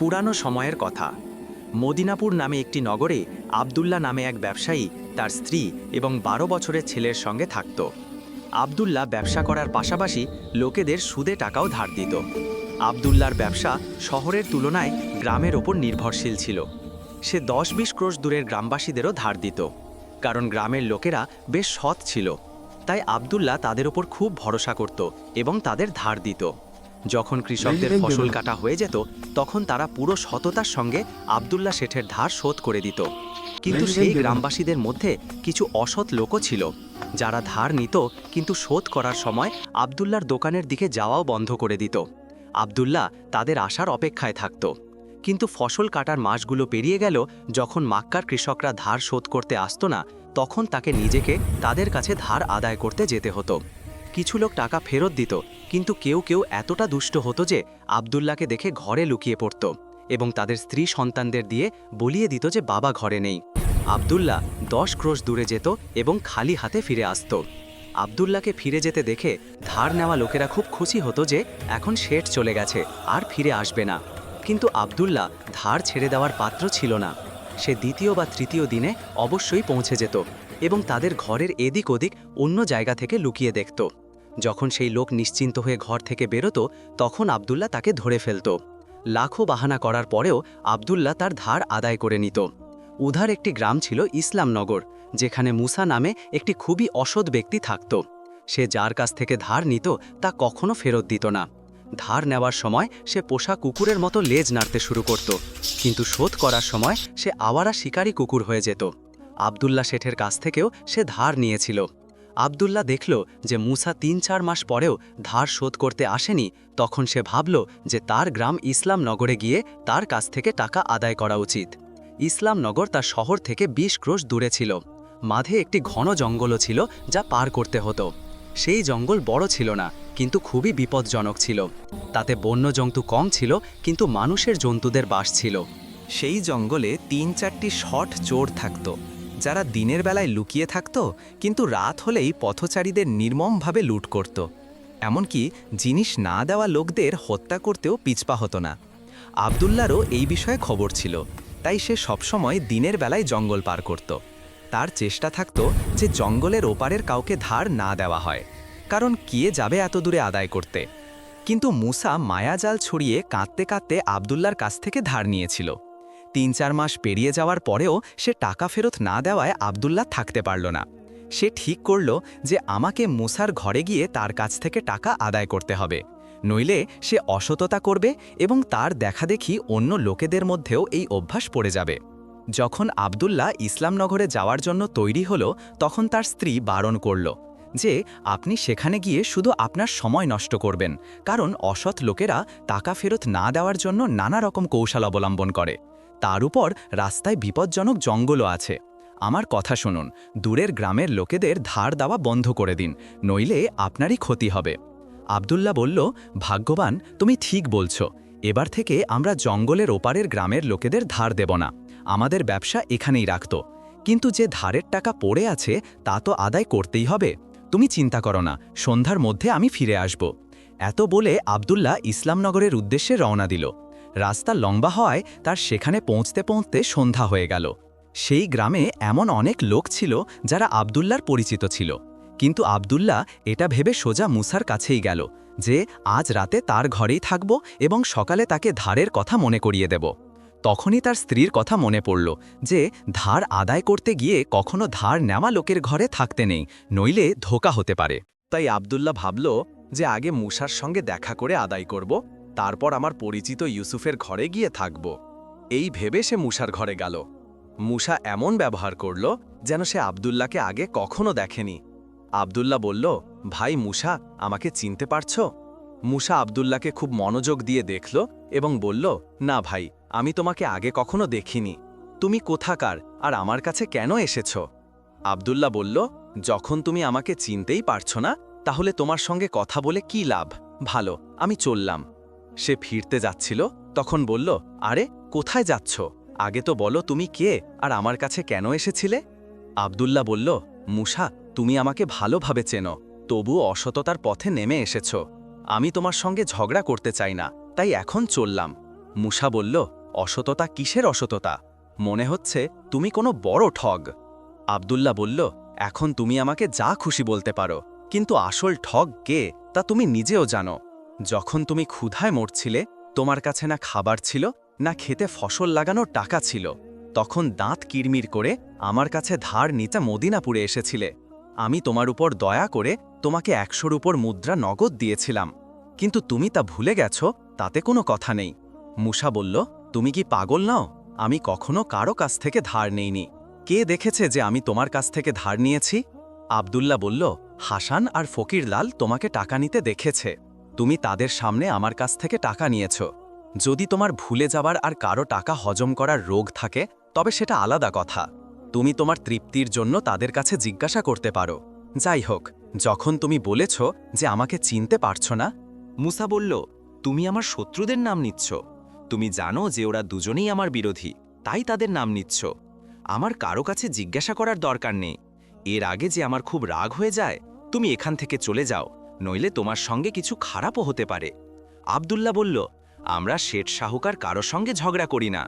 পুরানো সময়ের কথা। মদিনাপুর নামে একটি নগরে আবদুল্লাহ নামে এক ব্যবসায়ী তার স্ত্রী এবং বারো বছরের ছেলের সঙ্গে থাকত। আবদুল্লাহ ব্যবসা করার পাশাপাশি লোকেদের সুদে টাকাও ধার দিত। আবদুল্লার ব্যবসা শহরের তুলনায় গ্রামের ওপর নির্ভরশীল ছিল। সে দশ বিশ ক্রোশ দূরের গ্রামবাসীদেরও ধার দিত। কারণ গ্রামের লোকেরা বেশ সৎ ছিল। তাই আবদুল্লাহ তাদের ওপর খুব ভরসা করত এবং তাদের ধার দিত। যখন কৃষকদের ফসল কাটা হয়ে যেত তখন তারা পুরো সততার সঙ্গে আবদুল্লাহ শেঠের ধার শোধ করে দিত। কিন্তু সেই গ্রামবাসীদের মধ্যে কিছু অসৎ লোকও ছিল যারা ধার নিত কিন্তু শোধ করার সময় আবদুল্লার দোকানের দিকে যাওয়াও বন্ধ করে দিত। আবদুল্লাহ তাদের আসার অপেক্ষায় থাকত। কিন্তু ফসল কাটার মাসগুলো পেরিয়ে গেল যখন মাক্কার কৃষকরা ধার শোধ করতে আসতো না তখন তাকে নিজেকে তাদের কাছে ধার আদায় করতে যেতে হতো। কিছু লোক টাকা ফেরত দিত কিন্তু কেউ কেউ এতটা দুষ্ট হতো যে আবদুল্লাহকে দেখে ঘরে লুকিয়ে পড়ত এবং তাদের স্ত্রী সন্তানদের দিয়ে বলিয়ে দিত যে বাবা ঘরে নেই। আবদুল্লাহ দশ ক্রোশ দূরে যেত এবং খালি হাতে ফিরে আসত। আবদুল্লাহকে ফিরে যেতে দেখে ধার নেওয়া লোকেরা খুব খুশি হতো যে এখন শেঠ চলে গেছে, আর ফিরে আসবে না। কিন্তু আবদুল্লাহ ধার ছেড়ে দেওয়ার পাত্র ছিল না। সে দ্বিতীয় বা তৃতীয় দিনে অবশ্যই পৌঁছে যেত এবং তাদের ঘরের এদিক ওদিক অন্য জায়গা থেকে লুকিয়ে দেখত। যখন সেই লোক নিশ্চিন্ত হয়ে ঘর থেকে বেরোতো, তখন আবদুল্লাহ তাকে ধরে ফেলত। লাখো বাহানা করার পরেও আবদুল্লাহ তার ধার আদায় করে নিত। উধার একটি গ্রাম ছিল ইসলামনগর, যেখানে মুসা নামে একটি খুবই অসৎ ব্যক্তি থাকত। সে যার কাছ থেকে ধার নিত, তা কখনো ফেরত দিত না। ধার নেওয়ার সময় সে পোষা কুকুরের মতো লেজ নাড়তে শুরু করত, কিন্তু শোধ করার সময় সে আওয়ারা শিকারী কুকুর হয়ে যেত। আবদুল্লা শেঠের কাছ থেকেও সে ধার নিয়েছিল। আবদুল্লা দেখল যে মুসা তিন চার মাস পরেও ধার শোধ করতে আসেনি, তখন সে ভাবল যে তার গ্রাম ইসলাম নগরে গিয়ে তার কাছ থেকে টাকা আদায় করা উচিত। ইসলামনগর তার শহর থেকে ২০ ক্রোশ দূরে ছিল। মাঝে একটি ঘন জঙ্গলও ছিল যা পার করতে হতো। সেই জঙ্গল বড় ছিল না, কিন্তু খুবই বিপজ্জনক ছিল। তাতে বন্য জন্তু কম ছিল, কিন্তু মানুষের জন্তুদের বাস ছিল। সেই জঙ্গলে তিন চারটি শট চোর থাকত। যারা দিনের বেলায় লুকিয়ে থাকত, কিন্তু রাত হলেই পথচারীদের নির্মমভাবে লুট করত। এমনকি জিনিস না দেওয়া লোকদের হত্যা করতেও পিছপা হতো না। আবদুল্লারও এই বিষয়ে খবর ছিল, তাই সে সবসময় দিনের বেলায় জঙ্গল পার করত। তার চেষ্টা থাকত যে জঙ্গলের ওপারের কাউকে ধার না দেওয়া হয়, কারণ কে যাবে এত দূরে আদায় করতে। কিন্তু মুসা মায়াজাল ছড়িয়ে কাঁদতে কাঁদতে আবদুল্লার কাছ থেকে ধার নিয়েছিল। তিন চার মাস পেরিয়ে যাওয়ার পরেও সে টাকা ফেরত না দেওয়ায় আবদুল্লাহ থাকতে পারল না। সে ঠিক করল যে আমাকে মুসার ঘরে গিয়ে তার কাছ থেকে টাকা আদায় করতে হবে। নইলে সে অসততা করবে এবং তার দেখাদেখি অন্য লোকেদের মধ্যেও এই অভ্যাস পড়ে যাবে। যখন আবদুল্লাহ ইসলামনগরে যাওয়ার জন্য তৈরি হল, তখন তার স্ত্রী বারণ করল যে, আপনি সেখানে গিয়ে শুধু আপনার সময় নষ্ট করবেন, কারণ অসৎ লোকেরা টাকা ফেরত না দেওয়ার জন্য নানা রকম কৌশল অবলম্বন করে। তার উপর রাস্তায় বিপজ্জনক জঙ্গলও আছে। আমার কথা শুনুন, দূরের গ্রামের লোকেদের ধার দেওয়া বন্ধ করে দিন, নইলে আপনারই ক্ষতি হবে। আবদুল্লাহ বলল, ভাগ্যবান, তুমি ঠিক বলছো। এবার থেকে আমরা জঙ্গলের ওপারের গ্রামের লোকেদের ধার দেব না। আমাদের ব্যবসা এখানেই রাখত। কিন্তু যে ধারের টাকা পড়ে আছে, তা তো আদায় করতেই হবে। তুমি চিন্তা করো না, সন্ধ্যার মধ্যে আমি ফিরে আসব। এত বলে আবদুল্লাহ ইসলামনগরের উদ্দেশ্যে রওনা দিল। রাস্তা লম্বা হওয়ায় তার সেখানে পৌঁছতে পৌঁছতে সন্ধ্যা হয়ে গেল। সেই গ্রামে এমন অনেক লোক ছিল যারা আবদুল্লার পরিচিত ছিল। কিন্তু আবদুল্লাহ এটা ভেবে সোজা মুসার কাছেই গেল যে আজ রাতে তার ঘরেই থাকব এবং সকালে তাকে ধারের কথা মনে করিয়ে দেব। তখনই তার স্ত্রীর কথা মনে পড়ল যে ধার আদায় করতে গিয়ে কখনো ধার নেওয়া লোকের ঘরে থাকতে নেই, নইলে ধোকা হতে পারে। তাই আবদুল্লাহ ভাবল যে আগে মুসার সঙ্গে দেখা করে আদায় করব। তারপর আমার পরিচিত ইউসুফের ঘরে গিয়ে থাকব। এই ভেবে সে মুসার ঘরে গেল। মুসা এমন ব্যবহার করল যেন সে আবদুল্লাহকে আগে কখনো দেখেনি। আবদুল্লাহ বলল, ভাই মুসা, আমাকে চিনতে পারছ? মুসা আবদুল্লাহকে খুব মনোযোগ দিয়ে দেখল এবং বলল, না ভাই, আমি তোমাকে আগে কখনো দেখিনি। তুমি কোথাকার আর আমার কাছে কেন এসেছ? আবদুল্লাহ বলল, যখন তুমি আমাকে চিনতেই পারছ না, তাহলে তোমার সঙ্গে কথা বলে কি লাভ? ভালো, আমি চললাম। সে ফিরতে যাচ্ছিল, তখন বলল, আরে, কোথায় যাচ্ছ? আগে তো বলো তুমি কে আর আমার কাছে কেন এসেছিলে? আবদুল্লাহ বলল, মুসা, তুমি আমাকে ভালোভাবে চেনো, তবুও অসততার পথে নেমে এসেছ। আমি তোমার সঙ্গে ঝগড়া করতে চাই না, তাই এখন চললাম। মুসা বলল, অসততা কিসের অসততা? মনে হচ্ছে তুমি কোনো বড় ঠগ। আব্দুল্লাহ বলল, এখন তুমি আমাকে যা খুশি বলতে পারো, কিন্তু আসল ঠগ কে তা তুমি নিজেও জানো। যখন তুমি ক্ষুধায় মরছিলে, তোমার কাছে না খাবার ছিল, না খেতে ফসল লাগানোর টাকা ছিল। তখন দাঁত কিরমির করে আমার কাছে ধার নিতে মদিনাপুরে এসেছিলে। আমি তোমার উপর দয়া করে তোমাকে একশোর উপর মুদ্রা নগদ দিয়েছিলাম। কিন্তু তুমি তা ভুলে গেছো, তাতে কোনো কথা নেই। মুসা বলল, তুমি কি পাগল নাও? আমি কখনো কারও কাছ থেকে ধার নেইনি। কে দেখেছে যে আমি তোমার কাছ থেকে ধার নিয়েছি? আব্দুল্লাহ বলল, হাসান আর ফকিরলাল তোমাকে টাকা নিতে দেখেছে। তুমি তাদের সামনে আমার কাছ থেকে টাকা নিয়েছ। যদি তোমার ভুলে যাবার আর কারও টাকা হজম করার রোগ থাকে, তবে সেটা আলাদা কথা। তুমি তোমার তৃপ্তির জন্য তাদের কাছে জিজ্ঞাসা করতে পারো। যাই হোক, যখন তুমি বলেছ যে আমাকে চিনতে পারছ না, মুসা বলল, তুমি আমার শত্রুদের নাম নিচ্ছ। তুমি জানো যে ওরা দুজনেই আমার বিরোধী, তাই তাদের নাম নিচ্ছ। আমার কারও কাছে জিজ্ঞাসা করার দরকার নেই। এর আগে যে আমার খুব রাগ হয়ে যায়, তুমি এখান থেকে চলে যাও। নইলে তোমার সঙ্গে কিছু খারাপও হতে পারে। আব্দুল্লাহ বলল, আমরা শেঠ শাহুকার কারও সঙ্গে ঝগড়া করি না।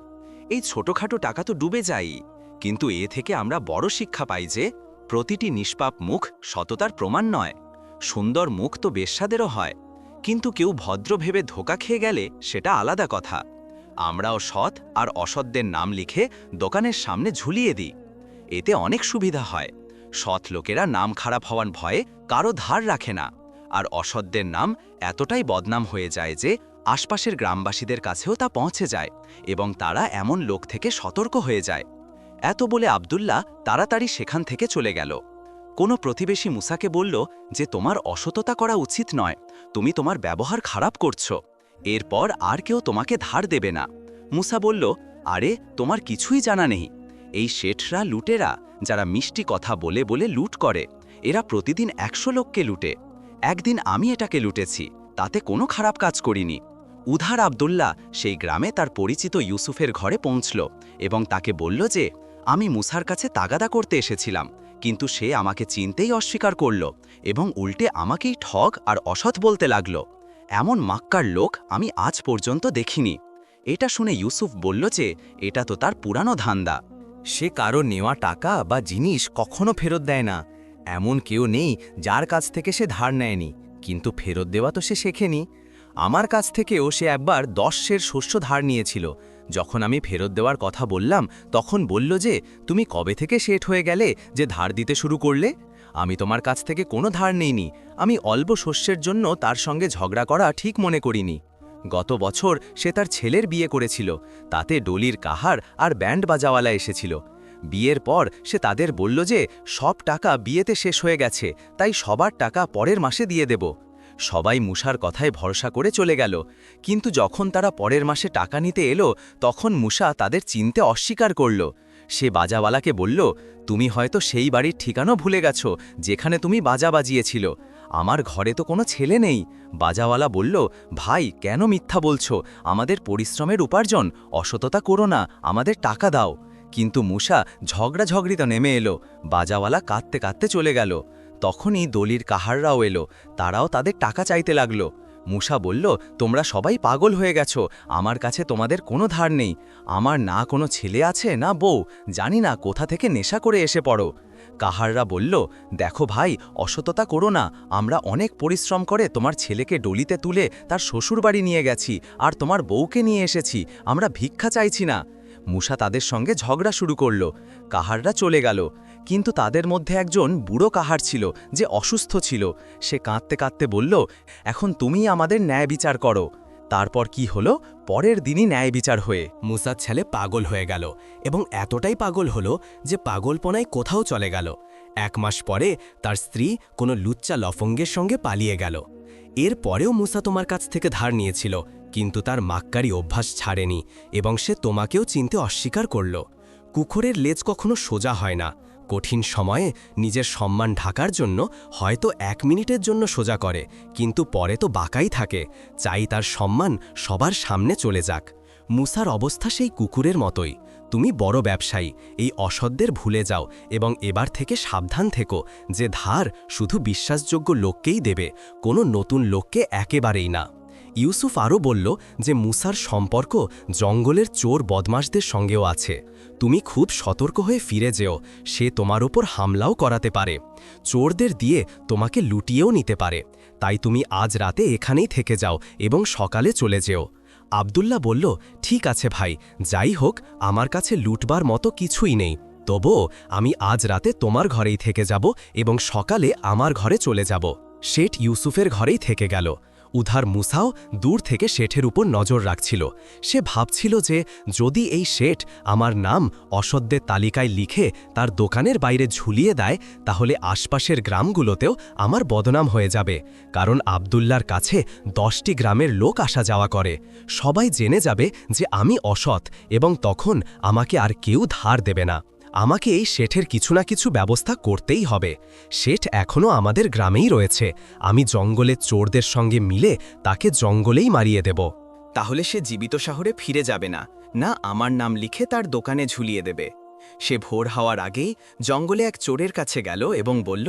এই ছোটখাটো টাকা তো ডুবে যাই। কিন্তু এ থেকে আমরা বড় শিক্ষা পাই যে, প্রতিটি নিষ্পাপ মুখ সততার প্রমাণ নয়। সুন্দর মুখ তো বেশ্যাদেরও হয়। কিন্তু কেউ ভদ্র ভেবে ধোকা খেয়ে গেলে সেটা আলাদা কথা। আমরাও সৎ আর অসৎদের নাম লিখে দোকানের সামনে ঝুলিয়ে দিই। এতে অনেক সুবিধা হয়। সৎ লোকেরা নাম খারাপ হওয়ার ভয়ে কারও ধার রাখে না। আর অসৎদের নাম এতটাই বদনাম হয়ে যায় যে আশপাশের গ্রামবাসীদের কাছেও তা পৌঁছে যায় এবং তারা এমন লোক থেকে সতর্ক হয়ে যায়। এত বলে আব্দুল্লাহ তাড়াতাড়ি সেখান থেকে চলে গেল। কোনো প্রতিবেশী মুসাকে বলল যে, তোমার অসততা করা উচিত নয়। তুমি তোমার ব্যবহার খারাপ করছ। এরপর আর কেউ তোমাকে ধার দেবে না। মুসা বলল, আরে, তোমার কিছুই জানা নেই। এই শেঠরা লুটেরা, যারা মিষ্টি কথা বলে বলে লুট করে, এরা প্রতিদিন একশো লোককে লুটে। একদিন আমি এটাকে লুটেছি, তাতে কোনো খারাপ কাজ করিনি। উধার আবদুল্লাহ সেই গ্রামে তার পরিচিত ইউসুফের ঘরে পৌঁছল এবং তাকে বলল যে, আমি মুসার কাছে তাগাদা করতে এসেছিলাম, কিন্তু সে আমাকে চিনতেই অস্বীকার করল এবং উল্টে আমাকেই ঠগ আর অসৎ বলতে লাগল। এমন মাক্কার লোক আমি আজ পর্যন্ত দেখিনি। এটা শুনে ইউসুফ বলল যে, এটা তো তার পুরানো ধান্দা। সে কারও নেওয়া টাকা বা জিনিস কখনো ফেরত দেয় না। এমন কেউ নেই যার কাছ থেকে সে ধার নেয়নি, কিন্তু ফেরত দেওয়া তো সে শেখেনি। আমার কাছ থেকেও সে একবার দশ সের শস্য ধার নিয়েছিল। যখন আমি ফেরত দেওয়ার কথা বললাম, তখন বলল যে, তুমি কবে থেকে শেঠ হয়ে গেলে যে ধার দিতে শুরু করলে? আমি তোমার কাছ থেকে কোনো ধার নেইনি। আমি অল্প শস্যের জন্য তার সঙ্গে ঝগড়া করা ঠিক মনে করিনি। গত বছর সে তার ছেলের বিয়ে করেছিল। তাতে ডলির কাহার আর ব্যান্ড বাজাওয়ালা এসেছিল। বিয়ের পর সে তাদের বলল যে, সব টাকা বিয়েতে শেষ হয়ে গেছে, তাই সবার টাকা পরের মাসে দিয়ে দেব। সবাই মুসার কথায় ভরসা করে চলে গেল। কিন্তু যখন তারা পরের মাসে টাকা নিতে এলো, তখন মুসা তাদের চিনতে অস্বীকার করল। সে বাজাওয়ালাকে বলল, তুমি হয়তো সেই বাড়ির ঠিকানো ভুলে গেছো, যেখানে তুমি বাজা বাজিয়েছিল। আমার ঘরে তো কোনো ছেলে নেই। বাজাওয়ালা বলল, ভাই, কেন মিথ্যা বলছো? আমাদের পরিশ্রমের উপার্জন, অসততা করো না, আমাদের টাকা দাও। কিন্তু মুসা ঝগড়াঝগড়িতে নেমে এলো। বাজাওয়ালা কাঁদতে কাঁদতে চলে গেল। তখনই দলির কাহাররাও এলো। তারাও তাদের টাকা চাইতে লাগল। মুসা বলল, তোমরা সবাই পাগল হয়ে গেছ। আমার কাছে তোমাদের কোনো ধার নেই। আমার না কোনো ছেলে আছে, না বউ। জানি না কোথা থেকে নেশা করে এসে পড়ো। কাহাররা বলল, দেখো ভাই, অসততা করো না। আমরা অনেক পরিশ্রম করে তোমার ছেলেকে ডলিতে তুলে তার শ্বশুরবাড়ি নিয়ে গেছি। আর তোমার বউকে নিয়ে এসেছি। আমরা ভিক্ষা চাইছি না। মুসা তাদের সঙ্গে ঝগড়া শুরু করল। কাহাররা চলে গেল। কিন্তু তাদের মধ্যে একজন বুড়ো কাহার ছিল, যে অসুস্থ ছিল। সে কাঁদতে কাঁদতে বলল, এখন তুমি আমাদের ন্যায় বিচার করো। তারপর কি হলো? পরের দিনই ন্যায় বিচার হয়ে মুসার ছেলে পাগল হয়ে গেল এবং এতটাই পাগল হলো যে পাগলপনায় কোথাও চলে গেল। এক মাস পরে তার স্ত্রী কোনো লুচ্চা লফঙ্গের সঙ্গে পালিয়ে গেল। এর পরেও মুসা তোমার কাছ থেকে ধার নিয়েছিল কিন্তু তার মাক্কারি অভ্যাস ছাড়েনি এবং সে তোমাকেও চিনতে অস্বীকার করল। কুকুরের লেজ কখনো সোজা হয় না। কঠিন সময়ে নিজের সম্মান ঢাকার জন্য হয়তো এক মিনিটের জন্য সোজা করে, কিন্তু পরে তো বাঁকাই থাকে। চাই তার সম্মান সবার সামনে চলে যাক। মুসার অবস্থা সেই কুকুরের মতোই। তুমি বড় ব্যবসায়ী, এই অসদ্দের ভুলে যাও এবং এবার থেকে সাবধান থেকো যে ধার শুধু বিশ্বাসযোগ্য লোককেই দেবে, কোনো নতুন লোককে একেবারেই না। ইউসুফ আরও বলল যে মুসার সম্পর্ক জঙ্গলের চোর বদমাশদের সঙ্গেও আছে। তুমি খুব সতর্ক হয়ে ফিরে যেও, সে তোমার ওপর হামলাও করাতে পারে। চোরদের দিয়ে তোমাকে লুটিয়েও নিতে পারে। তাই তুমি আজ রাতে এখানেই থেকে যাও এবং সকালে চলে যেও। আবদুল্লাহ বলল, ঠিক আছে ভাই, যাই হোক, আমার কাছে লুটবার মতো কিছুই নেই। তবুও আমি আজ রাতে তোমার ঘরেই থেকে যাব এবং সকালে আমার ঘরে চলে যাব। শেঠ ইউসুফের ঘরেই থেকে গেল। উধার মুসাও দূর থেকে শেঠের উপর নজর রাখছিল। সে ভাবছিল যে, যদি এই শেঠ আমার নাম অসদ্যের তালিকায় লিখে তার দোকানের বাইরে ঝুলিয়ে দেয়, তাহলে আশপাশের গ্রামগুলোতেও আমার বদনাম হয়ে যাবে। কারণ আবদুল্লার কাছে দশটি গ্রামের লোক আসা যাওয়া করে। সবাই জেনে যাবে যে আমি অসৎ এবং তখন আমাকে আর কেউ ধার দেবে না। আমাকে এই শেঠের কিছু না কিছু ব্যবস্থা করতেই হবে। শেঠ এখনও আমাদের গ্রামেই রয়েছে। আমি জঙ্গলে চোরদের সঙ্গে মিলে তাকে জঙ্গলেই মারিয়ে দেব। তাহলে সে জীবিত শহরে ফিরে যাবে না। না আমার নাম লিখে তার দোকানে ঝুলিয়ে দেবে। সে ভোর হওয়ার আগেই জঙ্গলে এক চোরের কাছে গেল এবং বলল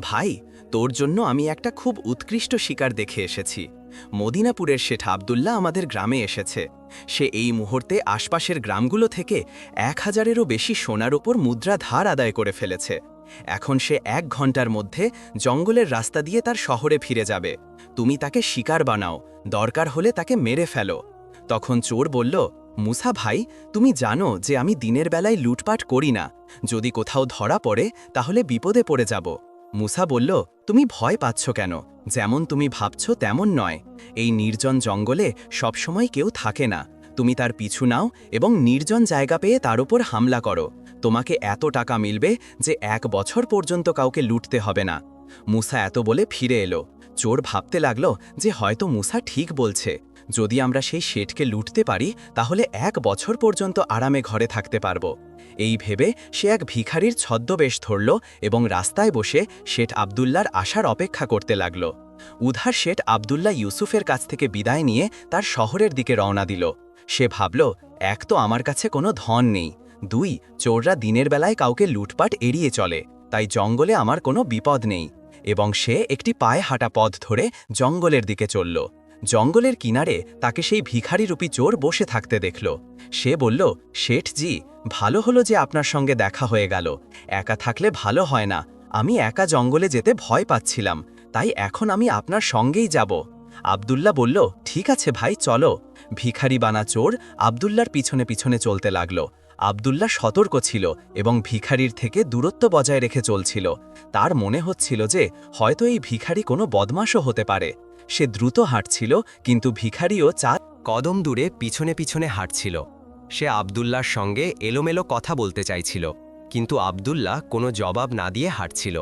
ভাই, তোর জন্য আমি একটা খুব উৎকৃষ্ট শিকার দেখে এসেছি। মদিনাপুরের শেঠ আবদুল্লাহ আমাদের গ্রামে এসেছে। সে এই মুহূর্তে আশপাশের গ্রামগুলো থেকে এক হাজারেরও বেশি সোনার ওপর মুদ্রা ধার আদায় করে ফেলেছে। এখন সে এক ঘণ্টার মধ্যে জঙ্গলের রাস্তা দিয়ে তার শহরে ফিরে যাবে। তুমি তাকে শিকার বানাও, দরকার হলে তাকে মেরে ফেলো। তখন চোর বলল, মুসা ভাই, তুমি জানো যে আমি দিনের বেলায় লুটপাট করি না। যদি কোথাও ধরা পড়ে, তাহলে বিপদে পড়ে যাব। মুসা বলল, তুমি ভয় পাচ্ছ কেন? যেমন তুমি ভাবছ, তেমন নয়। এই নির্জন জঙ্গলে সবসময় কেউ থাকে না। তুমি তার পিছু নাও এবং নির্জন জায়গা পেয়ে তার উপর হামলা করো। তোমাকে এত টাকা মিলবে যে এক বছর পর্যন্ত কাউকে লুটতে হবে না। মুসা এত বলে ফিরে এলো। চোর ভাবতে লাগল যে হয়তো মুসা ঠিক বলছে। যদি আমরা সেই শেঠকে লুটতে পারি, তাহলে এক বছর পর্যন্ত আরামে ঘরে থাকতে পারব। এই ভেবে সে এক ভিখারির ছদ্মবেশ ধরল এবং রাস্তায় বসে শেঠ আবদুল্লার আসার অপেক্ষা করতে লাগল। উধার শেঠ আবদুল্লাহ ইউসুফের কাছ থেকে বিদায় নিয়ে তার শহরের দিকে রওনা দিল। সে ভাবল, এক তো আমার কাছে কোনো ধন নেই। দুই, চোররা দিনের বেলায় কাউকে লুটপাট এড়িয়ে চলে, তাই জঙ্গলে আমার কোনো বিপদ নেই। এবং সে একটি পায়ে হাঁটা পথ ধরে জঙ্গলের দিকে চলল। জঙ্গলের কিনারে তাকে সেই ভিখারিরূপী চোর বসে থাকতে দেখল। সে বলল, শেঠজি, ভালো হলো যে আপনার সঙ্গে দেখা হয়ে গেল। একা থাকলে ভালো হয় না। আমি একা জঙ্গলে যেতে ভয় পাচ্ছিলাম। তাই এখন আমি আপনার সঙ্গেই যাব। আবদুল্লাহ বলল, ঠিক আছে ভাই, চলো। ভিখারি বানা চোর আবদুল্লার পিছনে পিছনে চলতে লাগল। আবদুল্লাহ সতর্ক ছিল এবং ভিখারির থেকে দূরত্ব বজায় রেখে চলছিল। তার মনে হচ্ছিল যে হয়তো এই ভিখারি কোনো বদমাশও হতে পারে। সে দ্রুত হাঁটছিল, কিন্তু ভিখারিও চার কদম দূরে পিছনে পিছনে হাঁটছিল। সে আবদুল্লার সঙ্গে এলোমেলো কথা বলতে চাইছিল, কিন্তু আবদুল্লাহ কোনো জবাব না দিয়ে হাঁটছিল।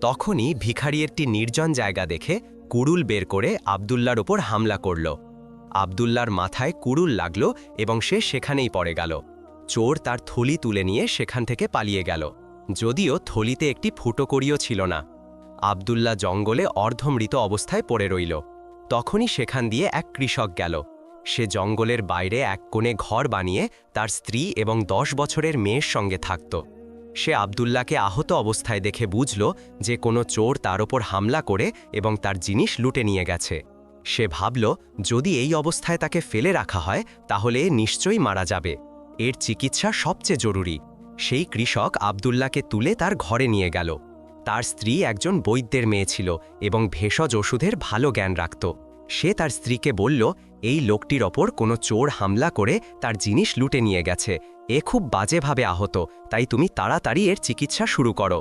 তখনই ভিখারি একটি নির্জন জায়গা দেখে কুড়ুল বের করে আবদুল্লার ওপর হামলা করল। আবদুল্লার মাথায় কুড়ুল লাগল এবং সে সেখানেই পড়ে গেল। চোর তার থলি তুলে নিয়ে সেখান থেকে পালিয়ে গেল। যদিও থলিতে একটি ফুটোকড়িও ছিল না। আবদুল্লাহ জঙ্গলে অর্ধমৃত অবস্থায় পড়ে রইল। তখনই সেখান দিয়ে এক কৃষক গেল। সে জঙ্গলের বাইরে এক কোণে ঘর বানিয়ে তার স্ত্রী এবং দশ বছরের মেয়ের সঙ্গে থাকত। সে আবদুল্লাহকে আহত অবস্থায় দেখে বুঝল যে কোনো চোর তার ওপর হামলা করে এবং তার জিনিস লুটে নিয়ে গেছে। সে ভাবল, যদি এই অবস্থায় তাকে ফেলে রাখা হয়, তাহলে নিশ্চয়ই মারা যাবে। এর চিকিৎসা সবচেয়ে জরুরি। সেই কৃষক আবদুল্লাহকে তুলে তার ঘরে নিয়ে গেল। তার স্ত্রী একজন বৈদ্যের মেয়ে ছিল এবং ভেষজ ওষুধের ভালো জ্ঞান রাখত। সে তার স্ত্রীকে বলল, এই লোকটির ওপর কোনো চোর হামলা করে তার জিনিস লুটে নিয়ে গেছে। এ খুব বাজেভাবে আহত, তাই তুমি তাড়াতাড়ি এর চিকিৎসা শুরু করো।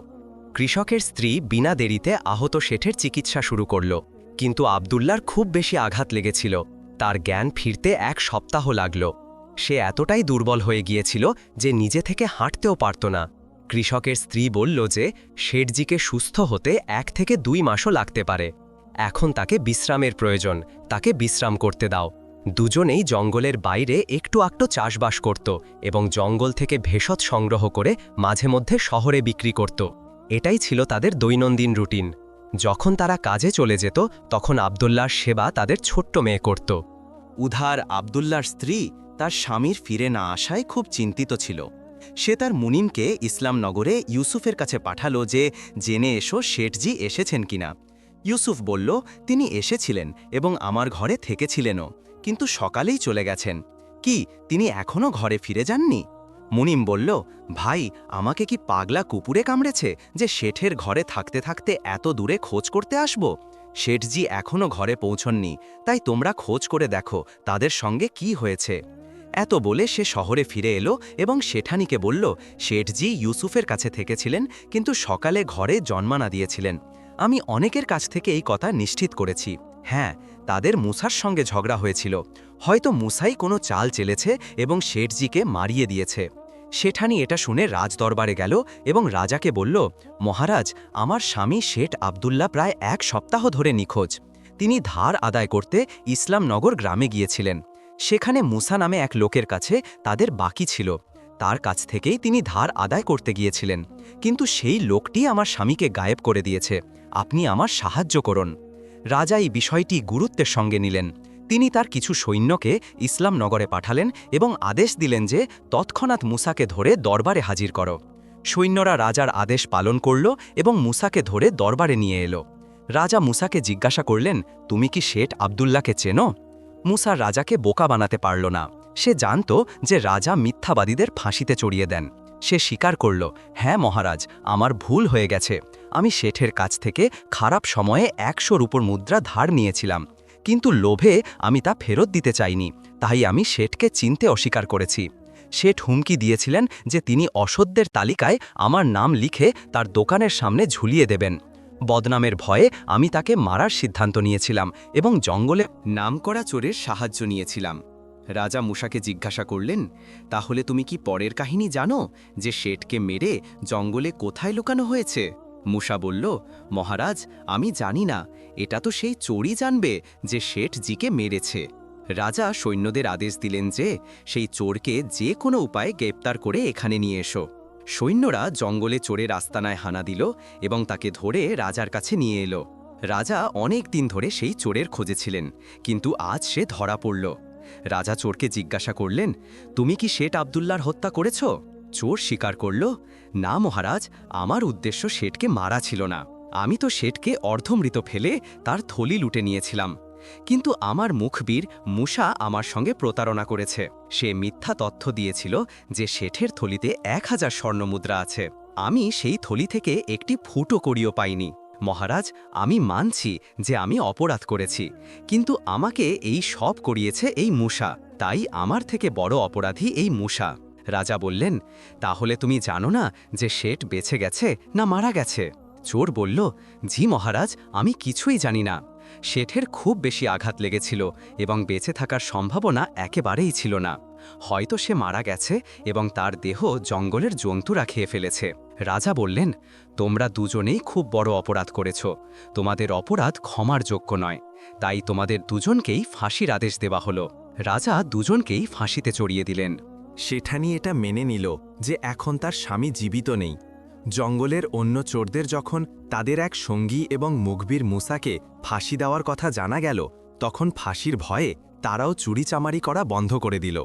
কৃষকের স্ত্রী বিনা দেরিতে আহত শেঠের চিকিৎসা শুরু করল। কিন্তু আবদুল্লার খুব বেশি আঘাত লেগেছিল। তার জ্ঞান ফিরতে এক সপ্তাহ লাগল। সে এতটাই দুর্বল হয়ে গিয়েছিল যে নিজে থেকে হাঁটতেও পারত না। কৃষকের স্ত্রী বলল যে, শেঠজিকে সুস্থ হতে এক থেকে দুই মাসও লাগতে পারে। এখন তাকে বিশ্রামের প্রয়োজন, তাকে বিশ্রাম করতে দাও। দুজনেই জঙ্গলের বাইরে একটু আকটু চাষবাস করত এবং জঙ্গল থেকে ভেষজ সংগ্রহ করে মাঝে মধ্যে শহরে বিক্রি করত। এটাই ছিল তাদের দৈনন্দিন রুটিন। যখন তারা কাজে চলে যেত, তখন আবদুল্লার সেবা তাদের ছোট্ট মেয়ে করত। উধার আবদুল্লার স্ত্রী তার স্বামীর ফিরে না আসায় খুব চিন্তিত ছিল। সে তার মুনিমকে ইসলামনগরে ইউসুফের কাছে পাঠালো যে, জেনে এসো শেঠজি এসেছেন কিনা ইউসুফ বলল, তিনি এসেছিলেন এবং আমার ঘরে থেকেছিলেনও, কিন্তু সকালেই চলে গেছেন। কি, তিনি এখনও ঘরে ফিরে যাননি? মুনিম বলল, ভাই, আমাকে কি পাগলা কুকুরে কামড়েছে যে শেঠের ঘরে থাকতে থাকতে এত দূরে খোঁজ করতে আসব? শেঠজি এখনও ঘরে পৌঁছননি, তাই তোমরা খোঁজ করে দেখো তাদের সঙ্গে কি হয়েছে। এত বলে সে শহরে ফিরে এলো এবং শেঠানিকে বলল, শেঠজি ইউসুফের কাছে থেকেছিলেন, কিন্তু সকালে ঘরে জন্মানা দিয়েছিলেন। আমি অনেকের কাছ থেকে এই কথা নিশ্চিত করেছি। হ্যাঁ তাদের মুসার সঙ্গে ঝগড়া হয়েছিল। হয়তো মুসাই কোনো চাল চেলেছে এবং শেঠজিকে মারিয়ে দিয়েছে। শেঠানি এটা শুনে রাজদরবারে গেল এবং রাজাকে বলল, মহারাজ, আমার স্বামী শেঠ আবদুল্লাহ প্রায় এক সপ্তাহ ধরে নিখোঁজ। তিনি ধার আদায় করতে ইসলামনগর গ্রামে গিয়েছিলেন। সেখানে মুসা নামে এক লোকের কাছে তাদের বাকি ছিল। তার কাছ থেকেই তিনি ধার আদায় করতে গিয়েছিলেন। কিন্তু সেই লোকটি আমার স্বামীকে গায়েব করে দিয়েছে। আপনি আমার সাহায্য করুন। রাজা এই বিষয়টি গুরুত্বের সঙ্গে নিলেন। তিনি তার কিছু সৈন্যকে ইসলামনগরে পাঠালেন এবং আদেশ দিলেন যে তৎক্ষণাৎ মুসাকে ধরে দরবারে হাজির করো। সৈন্যরা রাজার আদেশ পালন করল এবং মুসাকে ধরে দরবারে নিয়ে এলো। রাজা মুসাকে জিজ্ঞাসা করলেন, তুমি কি শেঠ আবদুল্লাকে চেনো? মুসা রাজাকে বোকা বানাতে পারল না। সে জানত যে রাজা মিথ্যাবাদীদের ফাঁসিতে চড়িয়ে দেন। সে স্বীকার করল হ্যাঁ মহারাজ, আমার ভুল হয়ে গেছে। আমি শেঠের কাছ থেকে খারাপ সময়ে একশোর উপর মুদ্রা ধার নিয়েছিলাম। কিন্তু লোভে আমি তা ফেরত দিতে চাইনি। তাই আমি শেঠকে চিনতে অস্বীকার করেছি। শেঠ হুমকি দিয়েছিলেন যে তিনি অসত্যের তালিকায় আমার নাম লিখে তার দোকানের সামনে ঝুলিয়ে দেবেন। বদনামের ভয়ে আমি তাকে মারার সিদ্ধান্ত নিয়েছিলাম এবং জঙ্গলে নামকরা চোরের সাহায্য নিয়েছিলাম। রাজা মুসাকে জিজ্ঞাসা করলেন, তাহলে তুমি কি পরের কাহিনী জানো যে শেঠকে মেরে জঙ্গলে কোথায় লুকানো হয়েছে? মুসা বলল, মহারাজ, আমি জানি না। এটা তো সেই চোরই জানবে যে শেঠ শেঠজিকে মেরেছে। রাজা সৈন্যদের আদেশ দিলেন যে, সেই চোরকে যে কোনো উপায়ে গ্রেপ্তার করে এখানে নিয়ে এসো। সৈন্যরা জঙ্গলে চোরের আস্তানায় হানা দিল এবং তাকে ধরে রাজার কাছে নিয়ে এলো। রাজা অনেক দিন ধরে সেই চোরের খোঁজে ছিলেন, কিন্তু আজ সে ধরা পড়ল। রাজা চোরকে জিজ্ঞাসা করলেন, তুমি কি শেঠ আবদুল্লার হত্যা করেছ? চোর স্বীকার করল, না মহারাজ, আমার উদ্দেশ্য শেঠকে মারা ছিল না। আমি তো শেঠকে অর্ধমৃত ফেলে তার থলি লুটে নিয়েছিলাম। কিন্তু আমার মুখবীর মুসা আমার সঙ্গে প্রতারণা করেছে। সে মিথ্যা তথ্য দিয়েছিল যে শেঠের থলিতে এক হাজার স্বর্ণমুদ্রা আছে। আমি সেই থলি থেকে একটি ফুটো করিও পাইনি। মহারাজ, আমি মানছি যে আমি অপরাধ করেছি, কিন্তু আমাকে এই সব করিয়েছে এই মুসা তাই আমার থেকে বড় অপরাধী এই মুসা রাজা বললেন, তাহলে তুমি জানো না যে শেঠ বেঁচে গেছে না মারা গেছে? চোর বলল জি মহারাজ, আমি কিছুই জানি না। শেঠের খুব বেশি আঘাত লেগেছিল এবং বেঁচে থাকার সম্ভাবনা একেবারেই ছিল না। হয়তো সে মারা গেছে এবং তার দেহ জঙ্গলের জন্তুরা খেয়ে ফেলেছে। রাজা বললেন, তোমরা দুজনেই খুব বড় অপরাধ করেছ। তোমাদের অপরাধ ক্ষমার যোগ্য নয়। তাই তোমাদের দুজনকেই ফাঁসির আদেশ দেওয়া হলো। রাজা দুজনকেই ফাঁসিতে চড়িয়ে দিলেন। শেঠানি এটা মেনে নিল যে এখন তার স্বামী জীবিত নেই। জঙ্গলের অন্য চোরদের যখন তাদের এক সঙ্গী এবং মুখবীর মুসাকে ফাঁসি দেওয়ার কথা জানা গেল, তখন ফাঁসির ভয়ে তারাও চুরিচামারি করা বন্ধ করে দিল।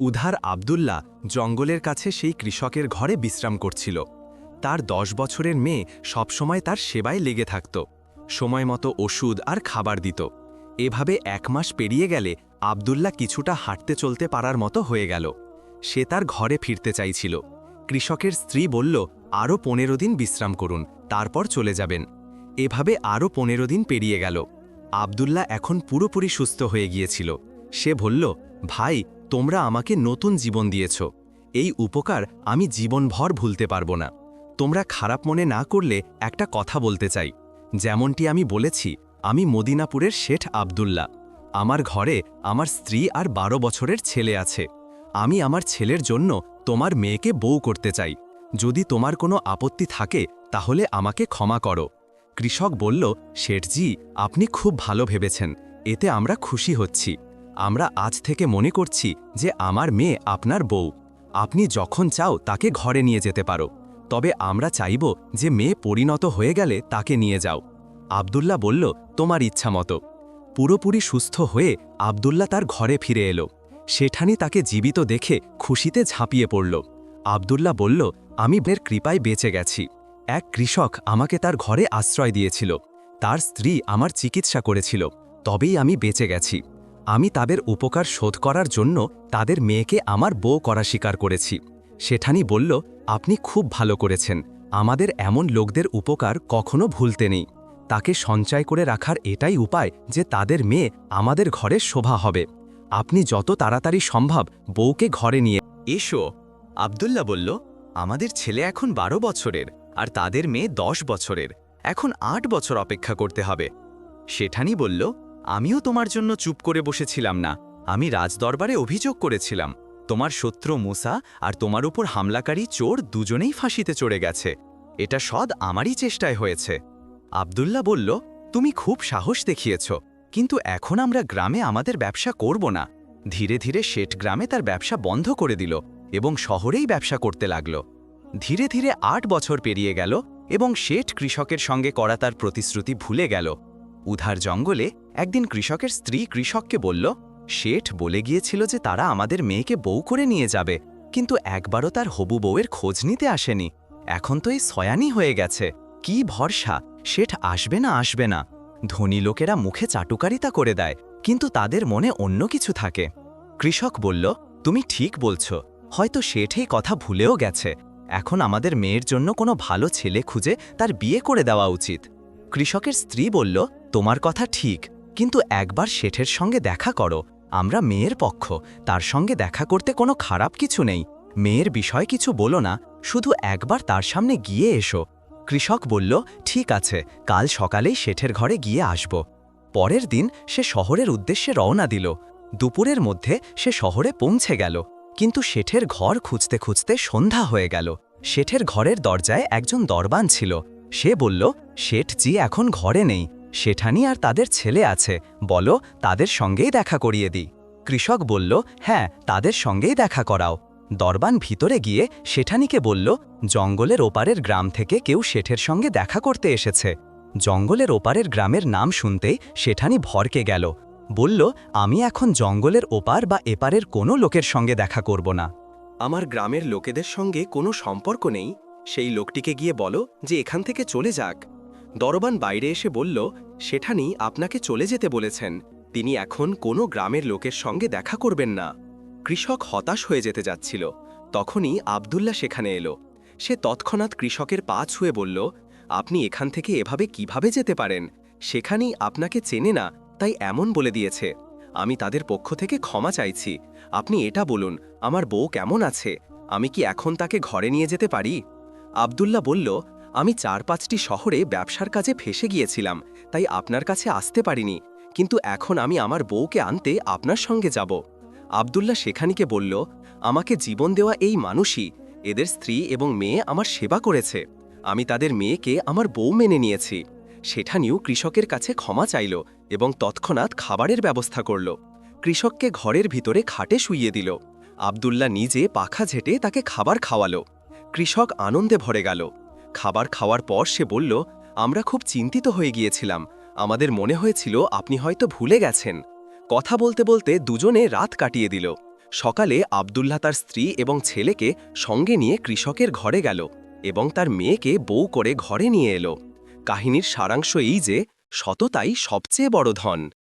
উধার আবদুল্লাহ জঙ্গলের কাছে সেই কৃষকের ঘরে বিশ্রাম করছিল। তার দশ বছরের মেয়ে সবসময় তার সেবায় লেগে থাকত। সময় মতো ওষুধ আর খাবার দিত। এভাবে এক মাস পেরিয়ে গেলে আবদুল্লাহ কিছুটা হাঁটতে চলতে পারার মতো হয়ে গেল। সে তার ঘরে ফিরতে চাইছিল। কৃষকের স্ত্রী বলল আরও পনেরো দিন বিশ্রাম করুন, তারপর চলে যাবেন। এভাবে আরও পনেরো দিন পেরিয়ে গেল। আবদুল্লাহ এখন পুরোপুরি সুস্থ হয়ে গিয়েছিল। সে বলল, ভাই, তোমরা আমাকে নতুন জীবন দিয়েছ। এই উপকার আমি জীবনভর ভুলতে পারব না। তোমরা খারাপ মনে না করলে একটা কথা বলতে চাই। যেমনটি আমি বলেছি, আমি মদিনাপুরের শেঠ আবদুল্লাহ। আমার ঘরে আমার স্ত্রী আর বারো বছরের ছেলে আছে। আমি আমার ছেলের জন্য তোমার মেয়েকে বউ করতে চাই। যদি তোমার কোনো আপত্তি থাকে, তাহলে আমাকে ক্ষমা করো। কৃষক বলল, শেঠজি, আপনি খুব ভালো ভেবেছেন। এতে আমরা খুশি হচ্ছি। আমরা আজ থেকে মনে করছি যে আমার মেয়ে আপনার বউ। আপনি যখন চাও তাকে ঘরে নিয়ে যেতে পারো। তবে আমরা চাইব যে মেয়ে পরিণত হয়ে গেলে তাকে নিয়ে যাও। আবদুল্লাহ বলল, তোমার ইচ্ছা মতো পুরোপুরি সুস্থ হয়ে আবদুল্লাহ তার ঘরে ফিরে এলো। সেঠানি তাকে জীবিত দেখে খুশিতে ঝাঁপিয়ে পড়ল। আবদুল্লাহ বলল, আমি বের কৃপায় বেঁচে গেছি। এক কৃষক আমাকে তার ঘরে আশ্রয় দিয়েছিল। তার স্ত্রী আমার চিকিৎসা করেছিল। তবেই আমি বেঁচে গেছি। আমি তাদের উপকার শোধ করার জন্য তাদের মেয়েকে আমার বউ করা স্বীকার করেছি। সেঠানি বলল, আপনি খুব ভালো করেছেন। আমাদের এমন লোকদের উপকার কখনো ভুলতে নেই। তাকে সঞ্চয় করে রাখার এটাই উপায় যে তাদের মেয়ে আমাদের ঘরে শোভা হবে। আপনি যত তাড়াতাড়ি সম্ভব বউকে ঘরে নিয়ে এসো। আবদুল্লাহ বলল, আমাদের ছেলে এখন বারো বছরের আর তাদের মেয়ে দশ বছরের। এখন আট বছর অপেক্ষা করতে হবে। শেঠানি বলল, আমিও তোমার জন্য চুপ করে বসেছিলাম না। আমি রাজদরবারে অভিযোগ করেছিলাম। তোমার শত্রু মুসা আর তোমার উপর হামলাকারী চোর দুজনেই ফাঁসিতে চড়ে গেছে। এটা সদ আমারই চেষ্টায় হয়েছে। আবদুল্লাহ বলল, তুমি খুব সাহস দেখিয়েছ। কিন্তু এখন আমরা গ্রামে আমাদের ব্যবসা করব না। ধীরে ধীরে শেঠ গ্রামে তার ব্যবসা বন্ধ করে দিল এবং শহরেই ব্যবসা করতে লাগল। ধীরে ধীরে আট বছর পেরিয়ে গেল এবং শেঠ কৃষকের সঙ্গে করা তার প্রতিশ্রুতি ভুলে গেল। উধার জঙ্গলে একদিন কৃষকের স্ত্রী কৃষককে বলল, শেঠ বলে গিয়েছিল যে তারা আমাদের মেয়েকে বউ করে নিয়ে যাবে, কিন্তু একবারও তার হবু বউয়ের খোঁজ নিতে আসেনি। এখন তো এই সয়ানি হয়ে গেছে। কি ভরসা, শেঠ আসবে না আসবে না। ধনী লোকেরা মুখে চাটুকারিতা করে দেয়, কিন্তু তাদের মনে অন্য কিছু থাকে। কৃষক বলল, তুমি ঠিক বলছ, হয়তো শেঠ এই কথা ভুলেও গেছে। এখন আমাদের মেয়ের জন্য কোনো ভালো ছেলে খুঁজে তার বিয়ে করে দেওয়া উচিত। কৃষকের স্ত্রী বলল, তোমার কথা ঠিক, কিন্তু একবার শেঠের সঙ্গে দেখা করো। আমরা মেয়ের পক্ষ, তার সঙ্গে দেখা করতে কোনো খারাপ কিছু নেই। মেয়ের বিষয় কিছু বলো না, শুধু একবার তার সামনে গিয়ে এসো। কৃষক বলল, ঠিক আছে, কাল সকালেই শেঠের ঘরে গিয়ে আসব। পরের দিন সে শহরের উদ্দেশ্যে রওনা দিল। দুপুরের মধ্যে সে শহরে পৌঁছে গেল। কিন্তু শেঠের ঘর খুঁজতে খুঁজতে সন্ধ্যা হয়ে গেল। শেঠের ঘরের দরজায় একজন দরবান ছিল। সে বলল, শেঠজি এখন ঘরে নেই। শেঠানি আর তাদের ছেলে আছে। বলো, তাদের সঙ্গেই দেখা করিয়ে দিই। কৃষক বলল হ্যাঁ তাদের সঙ্গেই দেখা করাও। দরবান ভিতরে গিয়ে শেঠানিকে বলল, জঙ্গলের ওপারের গ্রাম থেকে কেউ শেঠের সঙ্গে দেখা করতে এসেছে। জঙ্গলের ওপারের গ্রামের নাম শুনতেই শেঠানি ভরকে গেল। বলল, আমি এখন জঙ্গলের ওপার বা এপারের কোনো লোকের সঙ্গে দেখা করব না। আমার গ্রামের লোকেদের সঙ্গে কোনো সম্পর্ক নেই? সেই লোকটিকে গিয়ে বলো, যে এখান থেকে চলে যাক। দরবান বাইরে এসে বলল সেঠানি আপনাকে চলে যেতে বলেছেন। তিনি এখন কোনো গ্রামের লোকের সঙ্গে দেখা করবেন না। কৃষক হতাশ হয়ে যেতে যাচ্ছিল। তখনই আবদুল্লা সেখানে এলো। সে তৎক্ষণাৎ কৃষকের পা ছুঁয়ে বলল, আপনি এখান থেকে এভাবে কীভাবে যেতে পারেন? সেখানেই আপনাকে চেনে না, তাই এমন বলে দিয়েছে। আমি তাদের পক্ষ থেকে ক্ষমা চাইছি। আপনি এটা বলুন, আমার বউ কেমন আছে? আমি কি এখন তাকে ঘরে নিয়ে যেতে পারি? আবদুল্লাহ বলল, আমি চার পাঁচটি শহরে ব্যবসার কাজে ফেসে গিয়েছিলাম, তাই আপনার কাছে আসতে পারিনি। কিন্তু এখন আমি আমার বউকে আনতে আপনার সঙ্গে যাব। আবদুল্লাহ সেখানিকে বলল, আমাকে জীবন দেওয়া এই মানুষই, এদের স্ত্রী এবং মেয়ে আমার সেবা করেছে। আমি তাদের মেয়েকে আমার বউ মেনে নিয়েছি। সেঠানিও কৃষকের কাছে ক্ষমা চাইল এবং তৎক্ষণাৎ খাবারের ব্যবস্থা করল। কৃষককে ঘরের ভিতরে খাটে শুইয়ে দিল। আবদুল্লাহ নিজে পাখা ঝেটে তাকে খাবার খাওয়ালো। কৃষক আনন্দে ভরে গেল। খাবার খাওয়ার পর সে বলল, আমরা খুব চিন্তিত হয়ে গিয়েছিলাম। আমাদের মনে হয়েছিল আপনি হয়তো ভুলে গেছেন। কথা বলতে বলতে দুজনে রাত কাটিয়ে দিল। সকালে আবদুল্লাহ তার স্ত্রী এবং ছেলেকে সঙ্গে নিয়ে কৃষকের ঘরে গেল এবং তার মেয়েকে বউ করে ঘরে নিয়ে এলো। কাহিনীর সারাংশ এই যে, সততাই সবচেয়ে বড় ধন।